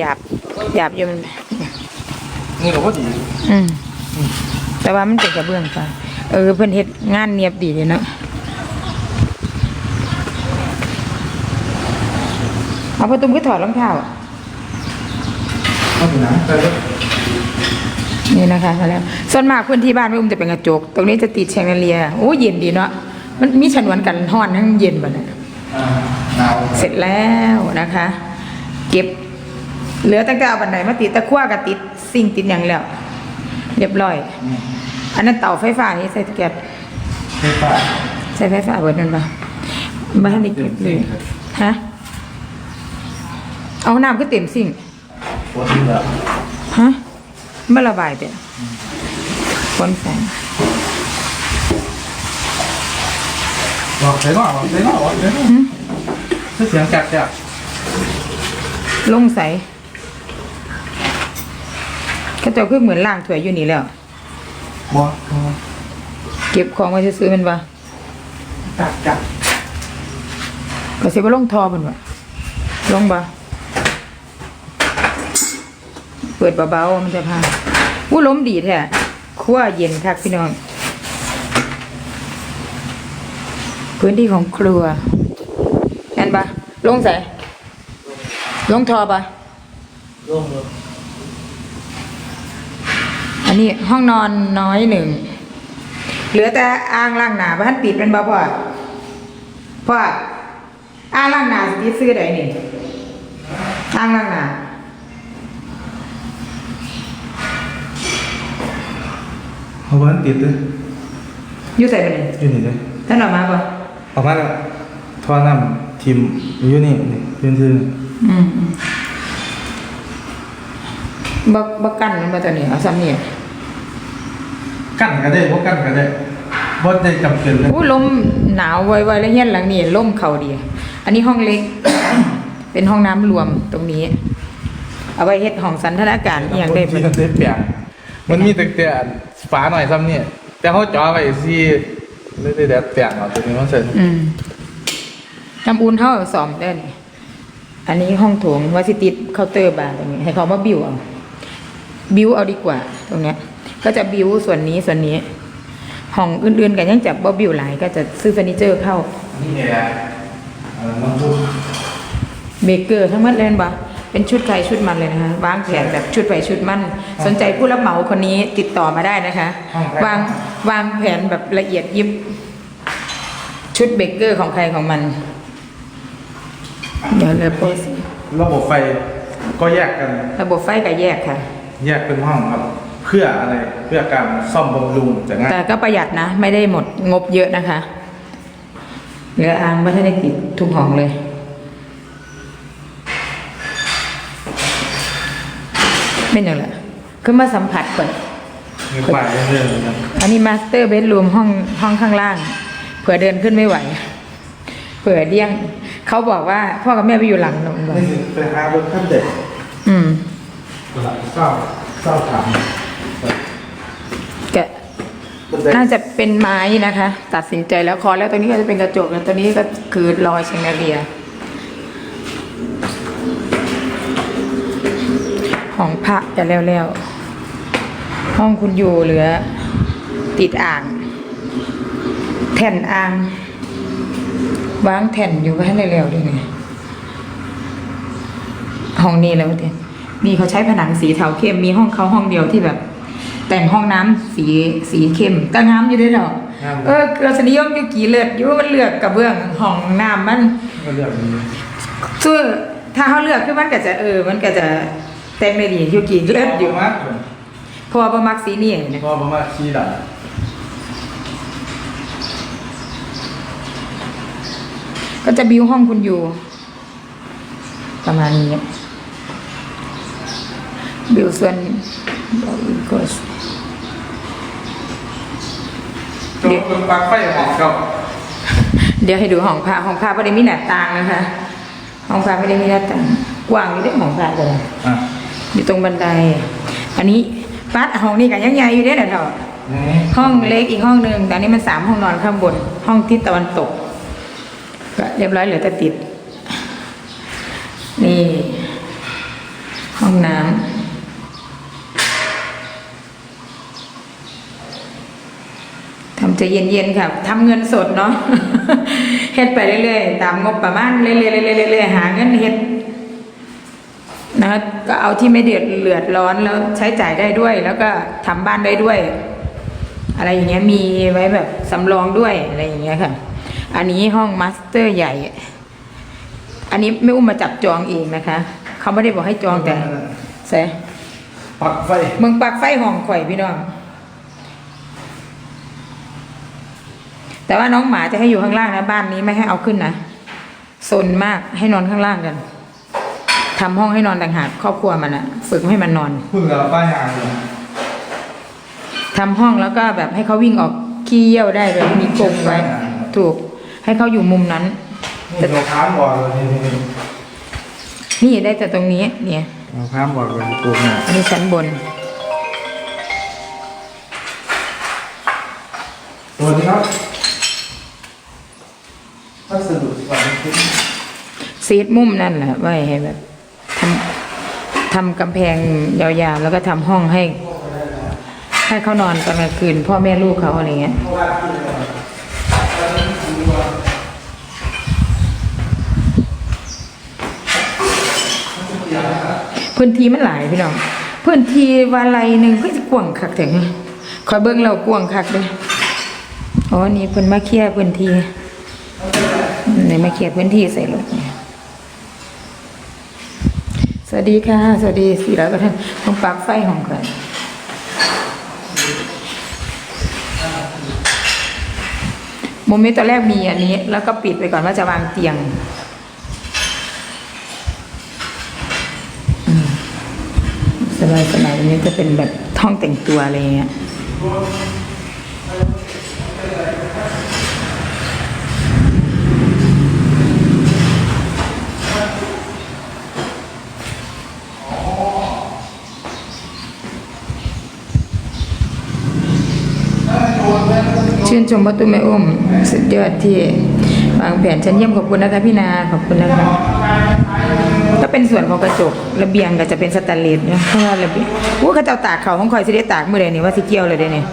หยาบหยาบอยู่มันนี่ก็พอดีอืมแต่ว่ามันเป็นกระเบื้องฟ้าเออเพิ่นเฮ็ดงานเนียบดีเลยเนาะเอาประตูก็ถอดรองเท้าพอดีนะแต่ว่านี่นะคะมาแล้วส่วนมากพื้นที่บ้านไม่อุ้มจะเป็นกระจก ตรงนี้จะติดแชงเดเลียร์โอ้เย็นดีเนาะมันมีฉนวนกันห้อนทั้งเย็นบ่เนี่ยอ่าหนาวเสร็จแล้วนะคะ เก็บ เหลือตั้งแต่เอาบันไดมาติดตะกั่วกับติดสิ่งติดอย่างแล้ว เรียบร้อย อันนั้นเตาไฟฟ้านี่ใส่แก๊สไฟฟ้าใส่ไฟฟ้าเบิดนั่นปะบ้านได้เก็บเลยฮะเอาน้ำก็เต็มสิ่งฮะไม่ระบายเปะคนแสงบอกใส่หน่อบอกใส่หน่อบอกใส่หน่อเสียงจัดจัดลงใส กระจกคือเหมือนล่างถวยอยู่นี่แล้วบอกเก็บของไว้ซื้อๆมันปะจัดจัดก็สิว่าลงทอมันวะลงปะเปิดเบาๆมันจะพาอู้ล้มดีแท้คั่วเย็นคักพี่น้อง พื้นที่ของครัวแอนปะลงใส่ลงทอปะร่วมเลย อันนี้ห้องนอนน้อยหนึ่ง เหลือแต่อ่างล้างหน้าบ้านปิดเป็นบ่พ่อพ่ออ่างล้างหน้าสิซื้อได้นี่อ่างล้างหน้าเอาไว้ติดเลยอยู่ใส่ไปเลยอยู่นี่เลยท่านออกมาปะออกมาแล้วท่อน้ำทิมอยู่นี่นี่ยืนซื่ออืมอืมบักบักกันมันมาตัวนี้เอาซ้ำนี่ กั้นก็ได้พวกกั้นก็ได้บ่ได้จำเป็นเลยอู้ลมหนาวไวๆแล้วเฮียนหลังนี่ล่มเข่าดี อันนี้ห้องเล็ก เป็นห้องน้ำรวมตรงนี้ เอาไว้เฮ็ดห้องสันทนาการอหย่างได้ที่บ่มันได้เปลี่ยนมันมีแต่แต่ฝาหน่อยซ้ำนี่แต่เขาจ่อไว้สิไม่ได้แดดเปลี่ยนเอาตัวนี้มันเสร็จอืมน้ำอุ่นเท่าสอมได้นี่อันนี้ห้องโถงว่าสิติดเคาน์เตอร์บาร์ตรงนี้ ให้เขามาบิวเอา บิวเอาดีกว่า ตรงเนี้ย ก็จะบิวส่วนนี้ส่วนนี้ ห้องอื่นๆกันยังจับบ่บิวหลายก็จะซื้อเฟอร์นิเจอร์เข้านี่ไงอะเออน้องพูดเบเกอร์ทั้งหมดเลยบ่เป็นชุดใครชุดมันเลยนะคะวางแผนแบบชุดไปชุดมัน สนใจผู้รับเหมาคนนี้ติดต่อมาได้นะคะ วางวางแผนแบบละเอียดยิบ ชุดเบเกอร์ของใครของมัน เดี๋ยวเลยโพสต์ระบบไฟก็แยกกัน ระบบไฟก็แยกค่ะ แยกเป็นห้องครับ เพื่ออะไรเพื่อการซ่อมบำรุงแต่ง่ายแต่ก็ประหยัดนะ ไม่ได้หมดงบเยอะนะคะ เหลืออ่างไม่ได้ติดทุกห้องเลยเป็นอย่างไรคือมาสัมผัสก่อนมีควายเรื่องๆนะอันนี้มาสเตอร์เบดรูมห้องห้องข้างล่าง เผื่อเดินขึ้นไม่ไหว เผื่อเดี้ยง เขาบอกว่าพ่อกับแม่ไปอยู่หลังหนูบอกนี่ไปหาบนขั้นเด็กอืมหลังเศร้าเศร้าถามแกะบั น่าจะเป็นไม้นะคะ ตัดสินใจแล้วคอแล้วตัวนี้ก็จะเป็นกระจกแล้วตัวนี้ก็คือรอยเชงเลียห้องพระจะแล้วๆห้องคุณอยู่เหลือ ติดอ่างแผ่นอ่างวางแผ่นอยู่ให้เร็วๆด้วยไงห้องนี้แล้วเดียนี่เขาใช้ผนังสีเทาเข้มมีห้องเขาห้องเดียวที่แบบ แต่งห้องน้ำสีสีเข้มก็งามอยู่ด้วยดอกเออเกลือสนิยมอยู่กี่เลือดอยู่มันเลือกกับเบื้องห้องน้ำมัน ก็เรื่องนี้ซึ่งถ้าเขาเลือกคือมันก็จะเออ มันก็จะแต่งได้ดีอยู่กี่เลือดอยู่มากเพราะว่าประมักสีนี่นะพอประมาณชี้ดับก็จะบิวห้องคุณอยู่ ประมาณนี้บิวส่วน ก็จงเป็นปลั๊กไฟของเก่าเดี๋ยวให้ดูห้องพระห้องพระไม่ได้มีหน้าต่างนะคะห้องพระไม่ได้มีหน้าต่างกว้างอยู่ได้ห้องพระเลยอะอยู่ตรงบันได อันนี้ปัดห้องนี้กันยังใหญ่อยู่ได้อเถอะนี่ห้องเล็กอีกห้องหนึ่งแต่อันนี้มันสามห้องนอนข้างบน ห้องทิศตะวันตกก็เรียบร้อยเหลือแต่ติด นี่ ห้องน้ำ ทำใจเย็นๆค่ะทำเงินสดเนาะเฮ็ดไปเรื่อยๆ ตามงบประมาณเรื่อยๆเรื่อยๆหาเงินเฮ็ดนะคะก็เอาที่ไม่เดือดเลือดร้อนแล้วใช้จ่ายได้ด้วย แล้วก็ทำบ้านได้ด้วย อะไรอย่างเงี้ยมีไว้แบบสำรองด้วยอะไรอย่างเงี้ยค่ะ อันนี้ห้องมาสเตอร์ใหญ่ อันนี้ไม่อุ้มมาจับจองเองนะคะเขาไม่ได้บอกให้จองแต่แสปลักไฟเมืองปากไฟห้องข่อยพี่น้อง แต่ว่าน้องหมาจะให้อยู่ข้างล่างนะบ้านนี้ไม่ให้เอาขึ้นนะซนมากให้นอนข้างล่างกันทำห้องให้นอนต่างหากครอบครัวมันอะฝึกให้มันนอนพึ่งกับป้ายยางเลยทำห้องแล้วก็แบบให้เขาวิ่งออกขี้เยี่ยวได้แบบมีกรงไว้ ถูก ให้เขาอยู่มุมนั้นนี่เราค้ามบอดเลยนี่นี่นี่ได้แต่ตรงนี้ เนี่ยเราค้ามบอดเลยปลูกเนี่ยอันนี้ชั้นบนสวัสดีครับ พัสดุสองชิ้นซีดมุมนั่นแหละไว้ให้แบบทำทำกำแพงยาวๆ แล้วก็ทำห้องให้ ให้เขานอนตอนกลางคืน พ่อแม่ลูกเขาอะไรเงี้ยพื้นที่มันหลายพี่น้องพื้นที่วาไลหนึ่งก็จะกว้างคักถึงคอยเบิ้งเรากว้างคักเลยอ๋อนี่เพิ่นมาเคลียร์พื้นที่ นี่มาเคลียร์พื้นที่ใส่รถเนี่ยสวัสดีค่ะ สวัสดีสี่ร้อยกว่าท่านต้องปลั๊กไฟของก่อนมุมนี้ตอนแรกมีอันนี้ แล้วก็ปิดไปก่อนว่าจะวางเตียงสบายสบายๆอันนี้จะเป็นแบบห้องแต่งตัวอะไรเงี้ย ชื่นชมประตูแม่อุ้มสุดยอดที่วางแผนชั้นเยี่ยมขอบคุณนะคะพี่นาขอบคุณนะคะก็เป็นส่วนของกระจกระเบียงก็จะเป็นสแตนเลสเนี่ยเพราะว่าระเบียงโอ้เขาจ้าตากเขาของคอยสิได้ตากเมื่อใดนี่ว่าสิเกี่ยวเลยเด้เนี่ย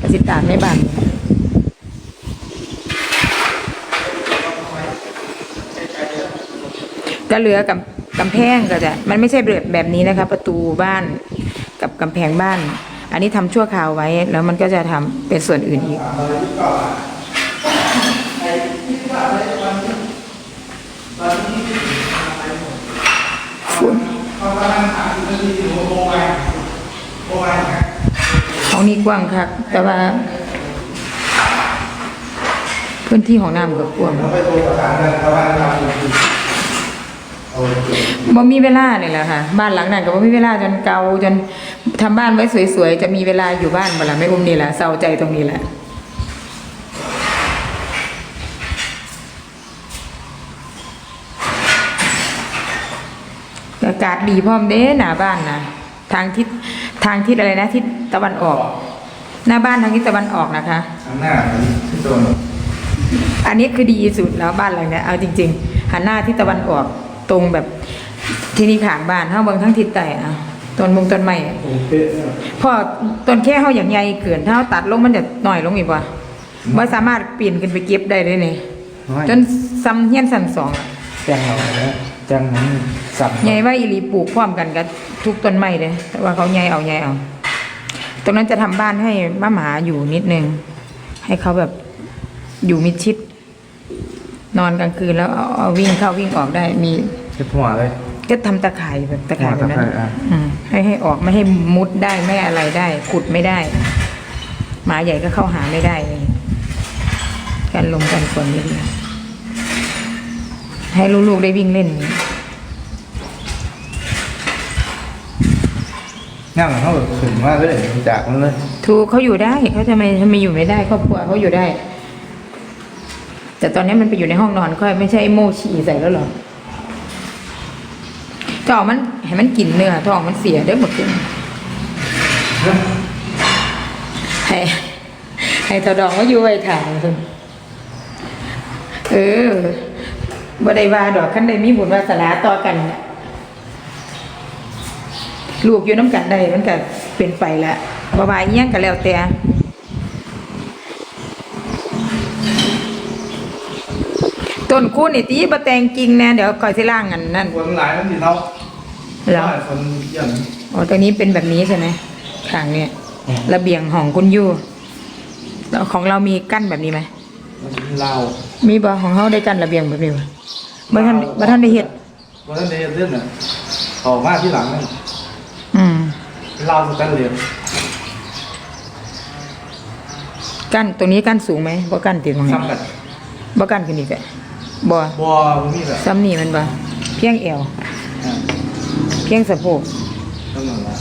ก็สิตากในบ้านก็เหลือกับกำแพงก็จะมันไม่ใช่แบบแบบนี้นะคะ ประตูบ้านกับกำแพงบ้าน อันนี้ทำชั่วคราวไว้ แล้วมันก็จะทำเป็นส่วนอื่นอีกฝนห้องนี้กว้างครับแต่ว่า พื้นที่ของน้ำก็กว้าง บ่มีเวลาเนี่ยแหละค่ะ บ้านหลังนั้นก็บ่มีเวลาจนเก่าจนทำบ้านไว้สวยๆจะมีเวลาอยู่บ้านบ่ล่ะไม่อุ้มนี่แหละเศร้าใจตรงนี้แหละอากาศดีพร้อมเด้หน้าบ้านนะทางทิศทางทิศอะไรนะทิศตะวันออก หน้าบ้านทางทิศตะวันออกนะคะข้างหน้าที่โดนอันนี้คือดีสุดแล้วบ้านหลังเนี้ยเอาจริง ๆหันหน้าทิศตะวันออกตรงแบบ ที่นี่ขางบ้านเฮาเบิ่งทั้งทิศใต้อะต้นมงต้นไม้อะโอเคพอต้นแค่เฮาอย่างใหญ่เกินถ้าเฮาตัดลงมันจะน้อยลงอีกว่าบ่สามารถปีนขึ้นไปเก็บได้เลยนี่จนซ้ำเฮียนสันสองอะแจ้งเราแล้วแจ้งนั้นสั่งใหญ่ว่าอีหลีปลูกพร้อมกันกับทุกต้นไม้เลยแต่ว่าเขาใหญ่เอาใหญ่เอาตรงนั้นจะทำบ้านให้ม้าหมาอยู่นิดนึง ให้เขาแบบอยู่มิดชิด นอนกลางคืนแล้วเอาเอาวิ่งเข้าวิ่งออกได้มีเช็ดหัวเลย ก็ทำตะข่ายแบบตะข่ายแบบนั้นอ๋อตะข่ายอะอืมให้ให้ออกไม่ให้มุดได้ไม่อะไรได้ ขุดไม่ได้ หมาใหญ่ก็เข้าหาไม่ได้เลยกันลมกันฝนดีๆให้ลูกๆได้วิ่งเล่นอย่างนี้ง่ายเหมือนเขาแบบถึงมากเลยจากมันเลยถูกเขาอยู่ได้เขาทำไมทำไมอยู่ไม่ได้ครอบครัวเขาอยู่ได้ แต่ตอนนี้มันไปอยู่ในห้องนอนค่อยไม่ใช่โมฉี่ใส่แล้วหรอ ท้องมันให้มันกินเนื้อท้องมันเสียได้หมดเลยให้ให้ตาดองว่าอยู่ไว้ถ่ายเพิ่นเออบ่ได้ว่าดอกคันใดมีบุญวาสนาต่อกันน่ะลูกอยู่น้ำกันได้มันก็เป็นไปละบาวายเงี้ยงกันแล้วแต่ต้นคูณนี่ตีบะแตงจริงแน่เดี๋ยวคอยสิล่างกันนั่นคนหลายมันสิเนาะ เหรอคนเยี่ยมอ๋อตรงนี้เป็นแบบนี้ใช่ไหมข้างเนี่ย ระเบียงของคุณยูแล้วของเรามีกั้นแบบนี้ไหม มันสิลาวมีบ่ของเขาได้กั้นระเบียงแบบนี้บ่บ่ท่านบ่ท่านได้เฮ็ดวันนั้นได้เรื่องน่ะออกมาที่หลังนั่นอืม ลาวสแตนเลสกั้นตรงนี้กั้นสูงไหมบ่กั้นติดตรงนี้ซ้ำกันบ่กั้นขึ้นอีกแหละบ่บัวมันมีแบบซ้ำนี่มันบ่เพียงเอวอ่า เพียงสะโพกตำแหน่งละ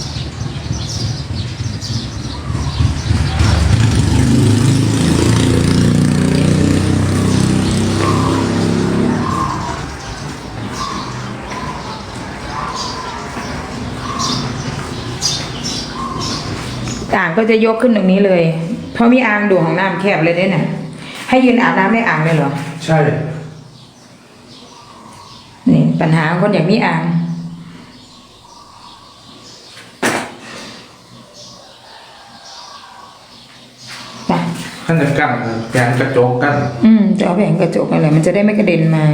อ่างก็จะยกขึ้นตรงนี้เลย เพราะมีอ่างดูของน้ำแคบเลยเด้น่ะให้ยืนอาบน้ำในอ่างเลยเหรอ ใช่ นี่ปัญหาของคนอยากมีอ่าง ขั้นจะกั้นแกนกระจกกั้นอืมจะเอาแผงกระจกอะไรมันจะได้ไม่กระเด็นมา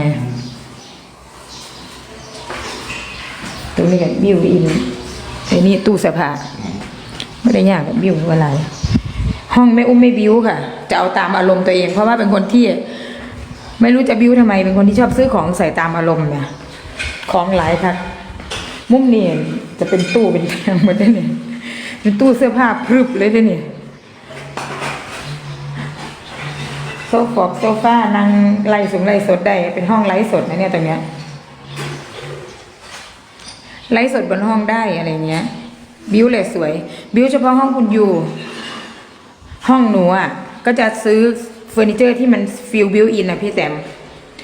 ตรงนี้กับบิวอินไอ้นี่ตู้เสื้อผ้าไม่ได้ยากกับบิวอะไร ห้องไม่อุ้มไม่บิวค่ะ จะเอาตามอารมณ์ตัวเอง เพราะว่าเป็นคนที่ ไม่รู้จะบิวทำไม เป็นคนที่ชอบซื้อของใส่ตามอารมณ์เนี่ยของหลายค่ะมุมนี่จะเป็นตู้เป็นแทงหมดเลยเนี่ยเป็นตู้เสื้อผ้าพรึบเลยเด้เนี่ย โซ ฟอกโซฟานั่งไล่สูงไล่สดได้เป็นห้องไลฟ์สดนะเนี่ยตรงเนี้ยไลฟ์สดบนห้องได้อะไรเงี้ย บิวเลยสวย บิวเฉพาะห้องคุณอยู่ ห้องหนูอะก็จะซื้อเฟอร์นิเจอร์ที่มันฟิลบิวอินนะพี่แต้ม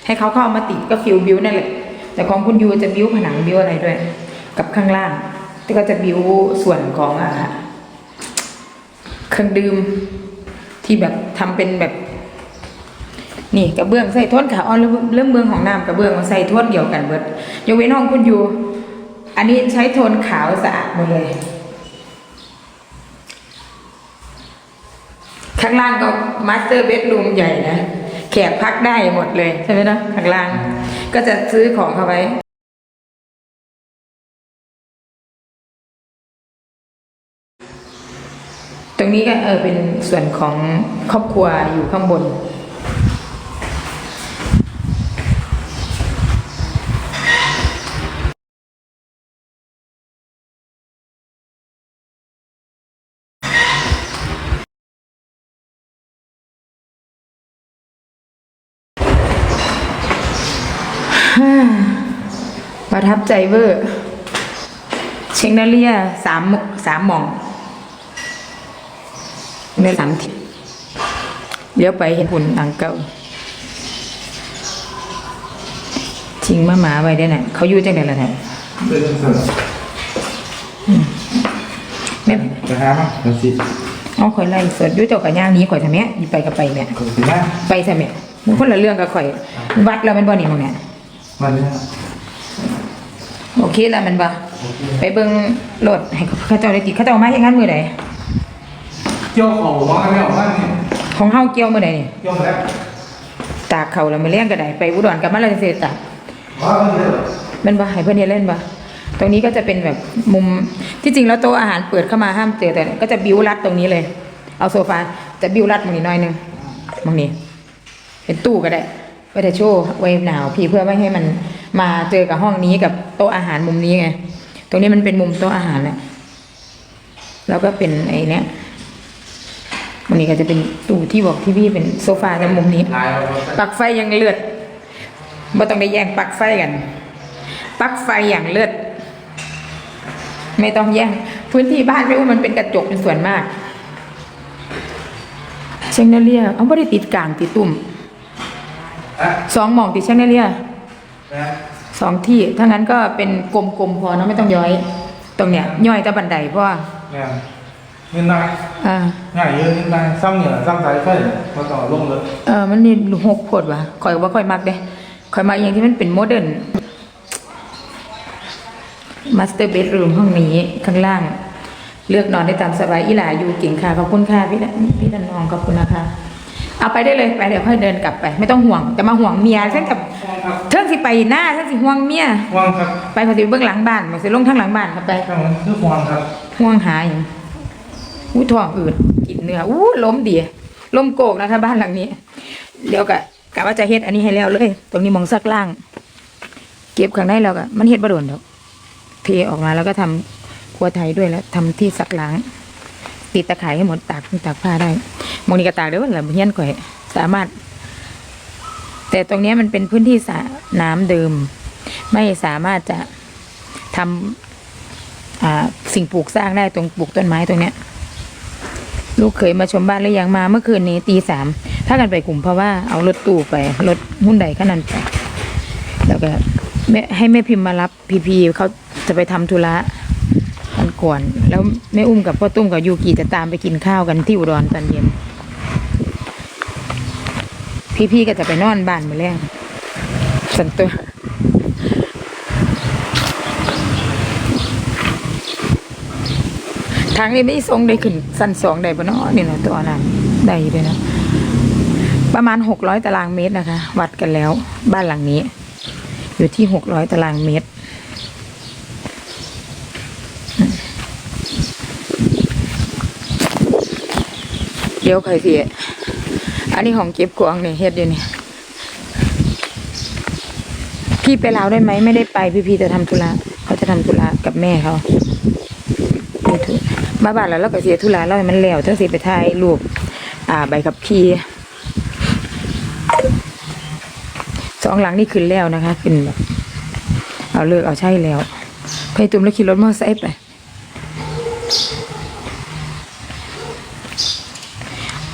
ให้เขาเข้ามาติดก็ฟิลบิวนั่นแหละ แต่ของคุณยูจะบิวผนังบิวอะไรด้วย กับข้างล่างที่ก็จะบิวส่วนของอะเครื่องดื่มที่แบบทำเป็นแบบ นี่กระเบื้องใส่ท่อ๋อเรื่องเรื่องเมืองของน้ำกระเบื้องใส่ทนเดียวกันเบิดยกเว้นห้องคุณอยู่ อันนี้ใช้โทนขาวสะอาดหมดเลย ข้างล่างก็มาสเตอร์เบดรูมใหญ่นะแขกพักได้หมดเลยใช่ไหมเนาะข้างล่าง ก็จะซื้อของเข้าไว้ตรงนี้ก็เออเป็นส่วนของครอบครัวอยู่ข้างบน ประทับใจเวอร์ เชงนาเลียสามสามหม่องในสามทิศเลี้ยวไปเห็นหุ่นอังเก่าชิงมาหมาไว้ได้น่ะเขาอยู่จังไดล่ะเนี่ยเป็นเรื่องสั่นแม่จะหามั้งเดี๋ยวสิเอาข่อยไล่สดอยู่เจ้ากับย่างหนี้ข่อยทำแม่ยิไปกับไปแม่กดสิมาไปใช่แม่มันคนละเรื่องกับข่อย วัดแล้วแมันบ่นี่มึงเนี่ยวันนี้ โอเคแล้วแมันบ่ไปเบิ่งรถให้เขาเจ้าได้ติดเขาเจ้ามาเฮ็ดงานมื้อใดเกี่ยวเขาว่ากันแล้วว่านี่ของเฮาเกี่ยวมื้อใดนี่เกี่ยวแล้วตากเขาแล้วมาเลี้ยงก็ได้ไปอุดรกลับมาแล้วเสร็จตากว่ากันเลยแมันบ่ให้เพิ่นเฮ็ดเล่นบ่ตรงนี้ก็จะเป็นแบบมุมที่จริงแล้วโต๊ะอาหารเปิดเข้ามาห้ามเจอแต่ก็จะบิวรัดตรงนี้เลย เอาโซฟาจะบิวรัดตรงนี้หน่อยหนึงตรงนี้ เป็นตู้ก็ได้ ไว้แต่ชว์ไว้หนาวพี่เพื่อไม่ให้มันมาเจอกับห้องนี้กับโต๊ะอาหารมุมนี้ไง ตรงนี้มันเป็นมุมโต๊ะอาหารแหละแล้วก็เป็นไอ้เนี้ยวันนี้ก็จะเป็นตู้ที่บอกที่พี่เป็นโซฟาในมุมนี้ ปลักไฟยังเลือดบ่ต้องได้แย่งปลักไฟกัน ปลักไฟอย่างเลือด ไม่ต้องแย่ง พื้นที่บ้านไม่อุ้มมันเป็นกระจกเป็นส่วนมาก เชงเนเลียเอาไม่ได้ติดกลางติดตุ่ม สองหมองติดเชงเนเลียนะสองที่ถ้างั้นก็เป็นกลมๆพอเนอะไม่ต้องย้อย ตรงเนี้ยย่อยแต่บันไดเพราะว่าเนี่ยเงินนายอ่าง่ายเยอะเงินนายซ้ำเนี่ยซ้ำสายไฟมาต่อลงเลยเออมันนี่หกขวดว่ะข่อยว่าข่อยมักเด้ข่อยมักอย่างที่มันเป็นโมเดิร์นมาสเตอร์เบดรูมห้องนี้ข้างล่าง เลือกนอนได้ตามสบายอีหลาอยู่เก่งค่ะขอบคุณค่ะพี่ละพี่นันนองขอบคุณนะคะ เอาไปได้เลยไปเดี๋ยวค่อยเดินกลับไป ไม่ต้องห่วงแต่มาห่วงเมียเท่งกับเท่งสิไปหน้าเท่งสิห่วงเมียห่วงครับไปพอดีเบื้องหลังบ้านมันสิลงทางหลังบ้านครับไปครับมันคือห่วงครับห่วงหาอย่างอู้ท้องอืดกินเนื้ออู้ล้มดีล้มโกกนะคะบ้านหลังนี้ เดี๋ยวกะกะว่าจะเฮ็ดอันนี้ให้แล้วเลย ตรงนี้มองซักล่าง เก็บข้างในแล้วก็มันเฮ็ดบ่โดนดอกเทออกมาแล้วก็ทำครัวไทยด้วยแล้วทำที่ซักล้างติดตะข่ายให้หมดตากตากผ้าได้ มองนี้ก็ตากได้ว่าแหละเฮียนก่อย สามารถ แต่ตรงนี้มันเป็นพื้นที่สระน้ำเดิม ไม่สามารถจะทำอ่าสิ่งปลูกสร้างได้ตรงปลูกต้นไม้ตรงเนี้ย ลูกเคยมาชมบ้านหรือยังมาเมื่อคืนนี้ตีสามถ้ากันไปกลุ่มเพราะว่าเอารถตู้ไปรถหุ้นใดขนาดไปแล้วก็ให้แม่พิมพ์มารับพีพีเขาจะไปทำธุระกันก่อน แล้วแม่อุ้มกับพ่อตุ้มกับยูกิจะตามไปกินข้าวกันที่อุดรตอนเย็น พี่พี่ๆก็จะไปนอนบ้านมาแรงสันตัวทางนี้ไม่ทรงได้ขึ้นสั้นสองได้ปะเนาะนี่นะตัวนั้นได้อยู่เลยนะประมาณหกร้อยตารางเมตรนะคะ วัดกันแล้ว บ้านหลังนี้ อยู่ที่หกร้อยตารางเมตร เดี๋ยวใครสิ อันนี้ของเก็บกวางเนี่ยเฮ็ดอยู่นี่ยพี่ไปลาวได้ไหมไม่ได้ไปพี่พี่จะทำธุระเขาจะทำธุระกับแม่เขาไปธุมาบ้านแล้วเราก็เสียธุระเราให้มันแล้วทั้งสิไปถ่ายรูปอ่าใบขับขี่สองหลังนี่ขึ้นแล้วนะคะขึ้นแบบเอาเลิกเอาใช่แล้วไปตุ่มแล้วขี่รถมอเตอร์ไซค์ไป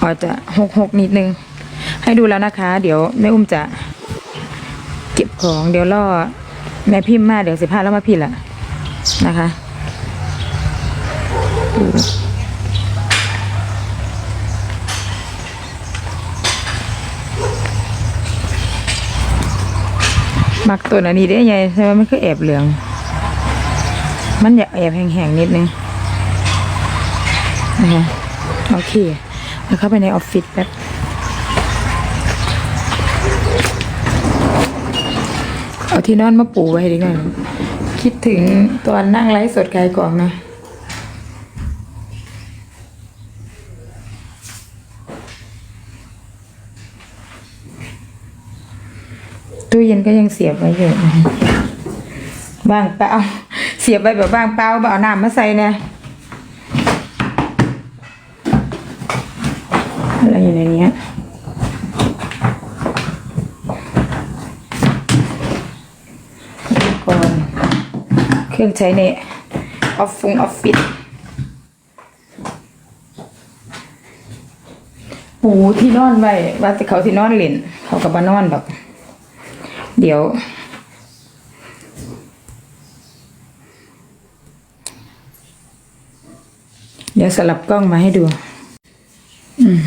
อาจจะหกหกนิดนึง ให้ดูแล้วนะคะ เดี๋ยวแม่อุ้มจะเก็บของ เดี๋ยวล่อแม่พิมพ์มาเดี๋ยวสิพาแล้วมาพี่ละนะคะมักตัวนนี้ได้ไงใช่ไหมมันคือแอบเหลือง มันอยากแอบแห้งๆนิดนึงนะคะโอเค แล้วเข้าไปในออฟฟิศแป๊บเอาที่นอนมาปูไว้ดีกว่าคิดถึงตอนนั่งไลฟ์สดขายของนะตู้เย็นก็ยังเสียบไว้อยู่นะคะว่างเปล่าเสียบไว้แบบว่างเปล่าแบบเอาน้ำมาใส่เนี่ย อะไรอยู่ในเนี้ยอุปกรณ์เครื่องใช้ในออฟฟิศออฟฟิศปูที่นอนไว้ว่าแต่เขาที่นอนเล่น เขากับมานอนดอกเดี๋ยวเดี๋ยวสลับกล้องมาให้ดู อืม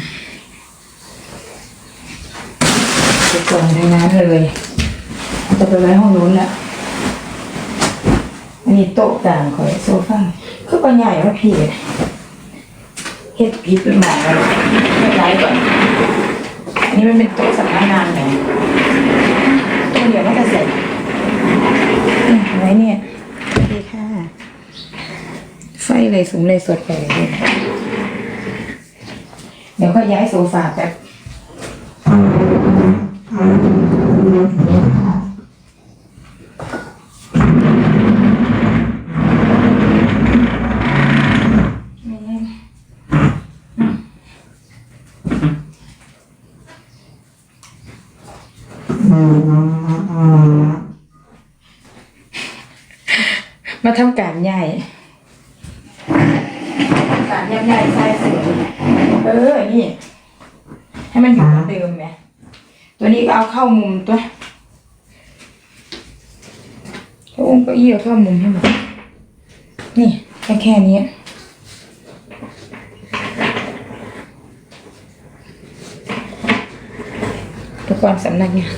เก็บกล่องในนั้นเลยจะไปไว้ห้องนู้นแหละอันนี้โต๊ะต่างของโซฟาคือปัญใหญ่ว่าพี่เฮ็ดผิดหรือเปล่าไม่ไว้ก่อนอันนี้มันเป็นโต๊ะสำนักงานไงตัวเดียวก็จะเสร็จไว้เนี่ยสวัสดีค่ะ ไฟเลยสูงเลยสดไปเลย เดี๋ยวก็ย้ายโซฟาแป๊บ เข้ามุมตัวแล้วอุ้งเก้เอี้ยวเข้ามุมให้หมดนี่แค่แค่นี้ทุกความสำนักงน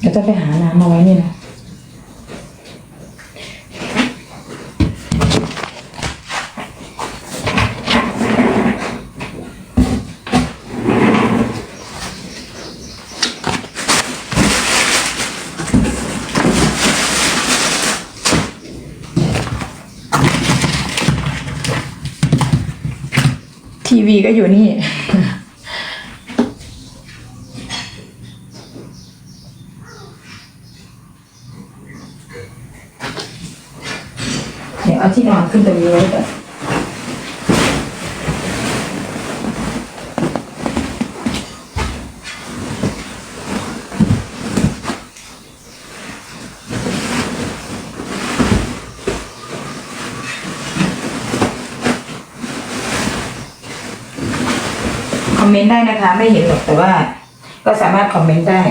เดี๋ยาจะไปหาน้ำมาไว้นี่นะ วีก็อยู่นี่ เดี๋ยวเอาที่นอนขึ้นตรงนี้ไว้ก่อน มเมนต์ได้นะคะ ไม่เห็นหรอกแต่ว่า ก็สามารถคอมเมนต์ได้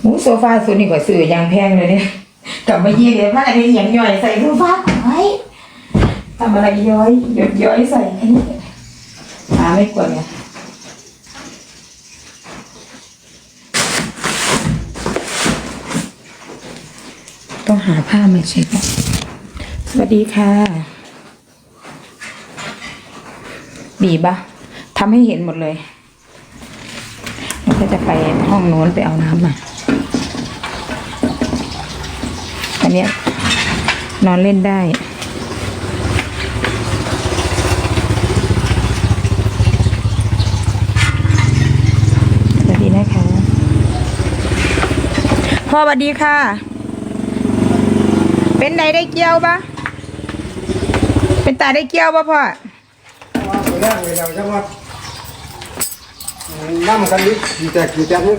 หมูโซฟาสุดนี่ก็ซื้อยางแพงเลยเนี่ยกลับมายี่เลยผ้าอะไรอย่างย่อยใส่โซฟาไว้ทำอะไรย้อยหยดย้อยใส่แค่นี้หาไม่กวดเนี่ยต้องหาผ้ามาเช็ด สวัสดีค่ะ บีบะทำให้เห็นหมดเลยแล้วก็จะไปห้องโน้นไปเอาน้ำมาอันนี้นอนเล่นได้สวัสดีนะคะพ่อสวัสดีค่ะ เป็นไดได้เกี่ยวปะ เป็นตาได้เกี่ยวป่ะพ่อว่าไปแรกเลยเราจะว่าน้ำกันนิดกี่แต่กี่แต่นิด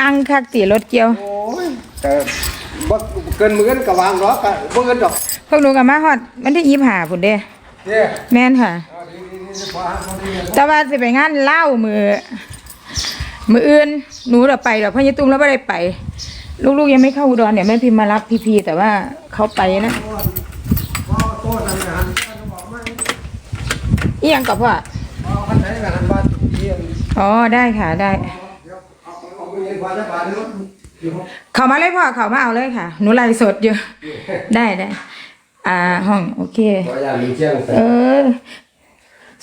อังคักตีรถเกี่ยวโอ้ยแต่บ่เกินมือกันกับวางหรอกกะบ่เกินดอกพวกหนูกับมาฮอดมันที่ยิบหาพุ่นเด้เด้แม่นค่ะเอาดีดีดีพอหานดีแต่ว่าสิไปงานเล่ามือมืออื่นหนูเดี๋ยวไปเดี๋ยวพ่อยี่ตุ้มแล้วไม่ได้ไป ลูกๆยังไม่เข้าอุดรเนี่ยแม่พิมมารับพีพีแต่ว่าเขาไปนะ ทำงานบอกมาอียังกับพ่ออคันไหนกันหันบ้านเยี่ยมอ๋อได้ค่ะได้ เดี๋ยวเอาเอาไปเงินบาทละบาทนึงอยู่เขามาเลยพ่อเขามาเอาเลยค่ะ หนูไลฟ์สดอยู่ ได้ได้อ่าห้องโอเค ขออย่ามีเชียงใส่เออ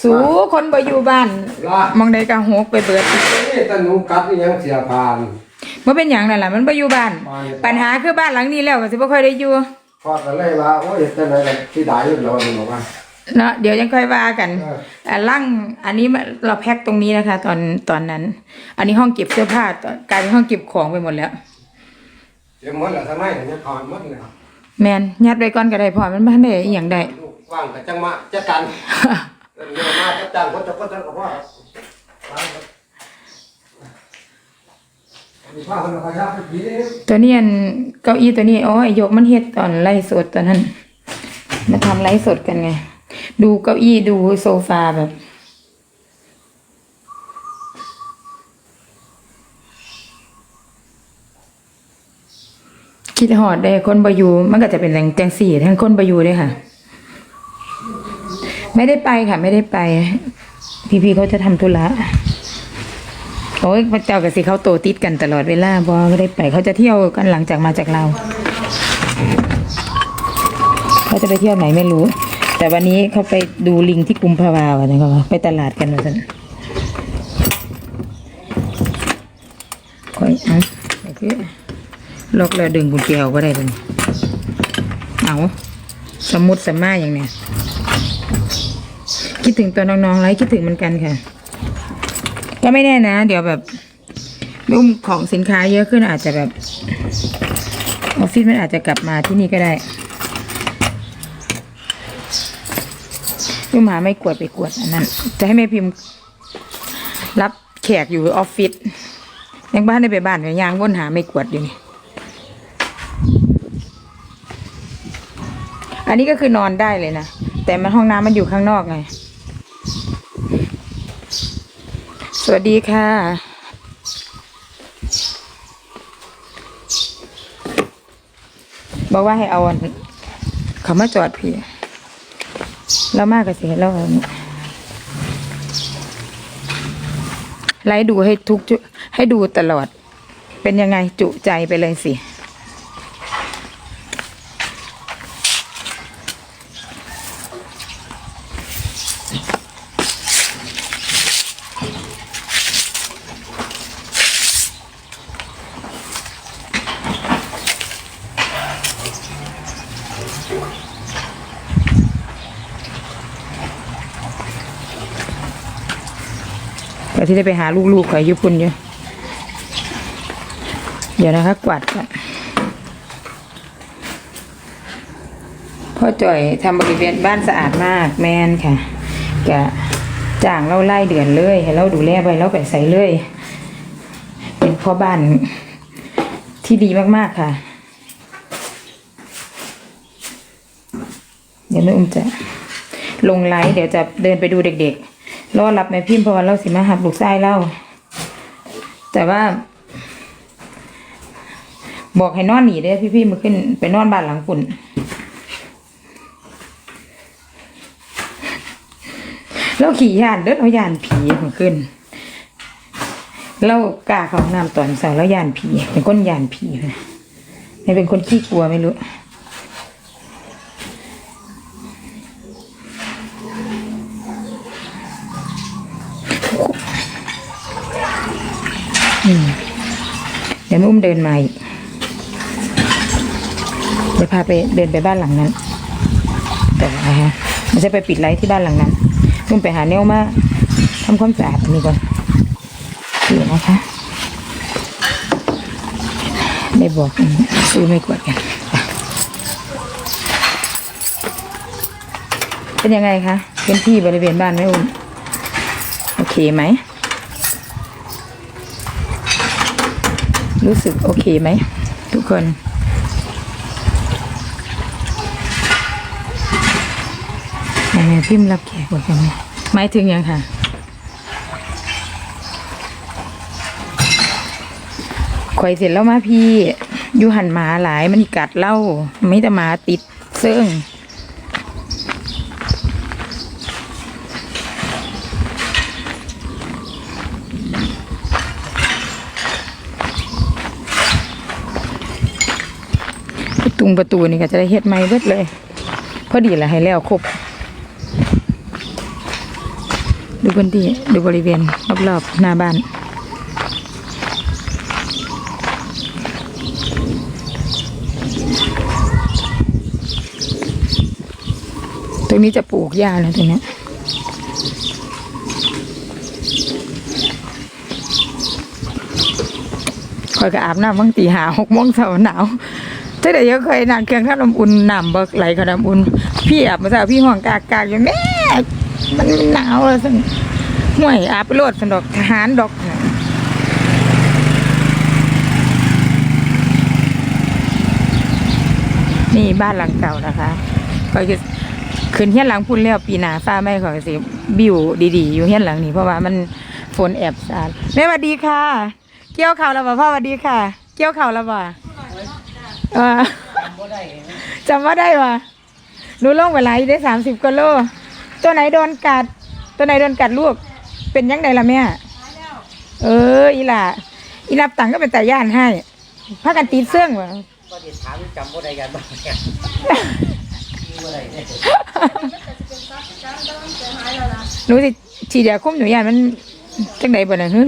สูคนไปอยู่บ้านลา มองใดกะหกไปเบิดนี่ตะหนูกัดนี่ยังเสียผ่านว่าเป็นอย่างนั่นแหละมันไปอยู่บ้าน ปัญหาคือบ้านหลังนี้แล้วก็สิบ่ค่อยได้อยู่ พอกันเลยว่าโอ้ยจังได๋ล่ะที่ได้อยู่แล้วมันบอกว่าเนาะเดี๋ยวยังค่อยว่ากันเอออ่าล่างอันนี้เราแพ็คตรงนี้นะคะ ตอนตอนนั้น อันนี้ห้องเก็บเสื้อผ้าตอนกลายเป็นห้องเก็บของไปหมดแล้วเดี๋ยวหมดแล้วทำไมเนี่ยผ่านหมดแล้วแมนยัดไว้ก่อนก็ได้พอมันไม่ได้อหย่างใดลูกว่างก็จังมาจัดการเดี๋ยวมาจัดการคนจะคนจะก็ว่ามีผ้าคนละขยับไปผี ตัวนี้อันเก้าอี้ตัวนี้อ๋อไอ้ยกมันเฮ็ดตอนไล่สดตอนนั้น มาทำไล่สดกันไง ดูเก้าอี้ดูโซฟาแบบคิดหอดได้คนบอยู่มันก็จะเป็นแรงแจงสี่ทั้งคนบอยู่ด้วยค่ะ ไม่ได้ไปค่ะ ไม่ได้ไป พี่พี่ๆเขาจะทำธุระ โอ้ยพระเจ้ากับสิเขาโตติดกันตลอดเวลาบอก็ได้ไป เขาจะเที่ยวกันหลังจากมาจากเรา เขาจะไปเที่ยวไหนไม่รู้ แต่วันนี้เขาไปดูลิงที่กุมภาวาวันนี้เขาว่าไปตลาดกันมาสันค่อยเอะโอเคล็อกแล้วดึงกุญแจออกก็ได้เลยเอาสมมุดสมมาอย่างเนี้ยคิดถึงตัวน้องๆไรคิดถึงเหมือนกันค่ะ ก็ไม่แน่นะ เดี๋ยวแบบรุ่มของสินค้าเยอะขึ้นอาจจะแบบออฟฟิศมันอาจจะกลับมาที่นี่ก็ได้ยุ่มหาไม่กวดไปกวดอันนั้น จะให้แม่พิมพ์ รับแขกอยู่ออฟฟิศยังบ้านได้ไปบ้านไปยางวนหาไม่กวดอยู่นี่อันนี้ก็คือนอนได้เลยนะ แต่มันห้องน้ำมันอยู่ข้างนอกไง วัสดีค่ะ บอกว่าให้เอาเขามาจอดพี่ แล้วมากกับเสียแล้วนี่ไลฟ์ดูให้ทุกจุให้ดูตลอด เป็นยังไงจุใจไปเลยสิ ที่ได้ไปหาลูกๆของญี่ปุ่นอยู่ เดี๋ยวนะคะกวาดก่อนพ่อจ่อยทำบริเวณบ้านสะอาดมากแมนค่ะกะจ้างเราไล่เดือนเลยให้เราดูแลไปเราไปใส่เลย เป็นพ่อบ้านที่ดีมากๆค่ะ เดี๋ยวแม่อุ้มจะลงไลฟ์เดี๋ยวจะเดินไปดูเด็กๆ รอรับแม่พิมพ์เพราะว่าเราสิมาหับลูกไส้เล่าแต่ว่า บอกให้นอนหนีได้พี่พี่ๆมาขึ้นไปนอนบ้านหลังฝุ่นแล้วขี่ยานเด้อเรายานผีมาขึ้นเรากล้าเขาห้องน้ำตอนเสาร์แล้วยานผีเป็นคนยานผีนะไม่เป็นคนขี้กลัวไม่รู้ ยวแม่อุ้มเดินมาอีกเดี๋ยวพาไปเดินไปบ้านหลังนั้นแต่นะคะม่ใช่ไปปิดไลท์ที่บ้านหลังนั้นอุ้มไปหาแนวมาทำความสะอาดนนี้ก่อนเดี๋ยวนะคะได้บอกซื้อไม่กวดกัน เป็นยังไงคะเป็นที่บริเวณบ้านแม่อุ้มโอเคไหม รู้สึกโอเคไหม ทุกคน ยังไงพิมพ์รับแขกบอกกันไหมหมายถึงยังค่ะ ข่อยเสร็จแล้วมาพี่ อยู่หันหมาหลายมันกัดเล่าไม่แต่หมาติดเซิ่ง ตุงประตูนี่ก็จะได้เฮ็ดไม่เบิดเลย พอดีแหละให้แล้วครบ ดูพื้นที่ดูบริเวณรอบๆหน้าบ้านตรงนี้จะปลูกหญ้าแล้วตรงนี้คอยก็อาบน้ำบางตีหาหกโมงเช้าหนาว ถ้าเดี๋ยวเคยนั่งเครื่องท่าลมอุ่นน้ำเบิกไหลเขาน้ำอุ่นพี่อาบมาเช้าพี่ห่วงกากกากอยู่แม่มันหนาวสันห่วยอาบไปโลดสันดอกทหารดอกนี่บ้านหลังเก่านะคะ ก็คือขึ้นเฮียนหลังพุ่นแล้วปีหน้าฟ้าไม่ขอสิบิวดีๆ อยู่เฮียนหลังนี้เพราะว่ามันฝนแอบสาดแม่สวัสดีค่ะ เกี่ยวเข่าวแล้วบ่พ่อสวัสดีค่ะ เกี่ยวเข่าวแล้วบ่ เออจำว่าได้ว่ะหนูลงเวลาได้สามสิบกิโล ตัวไหนโดนกัด ตัวไหนโดนกัดลูก เป็นยังไงล่ะแม่เอออีหล่ะอีรับตังค์ก็เป็นแต่ย่านให้พากันตีเสื่องวะก็ติดถามจำบ่ได้กันบ้างเนี่ยบ่ได้เนี่ยหนูสิฉีดยาคุมหนูยานมันจังไดบ่น่ะฮึ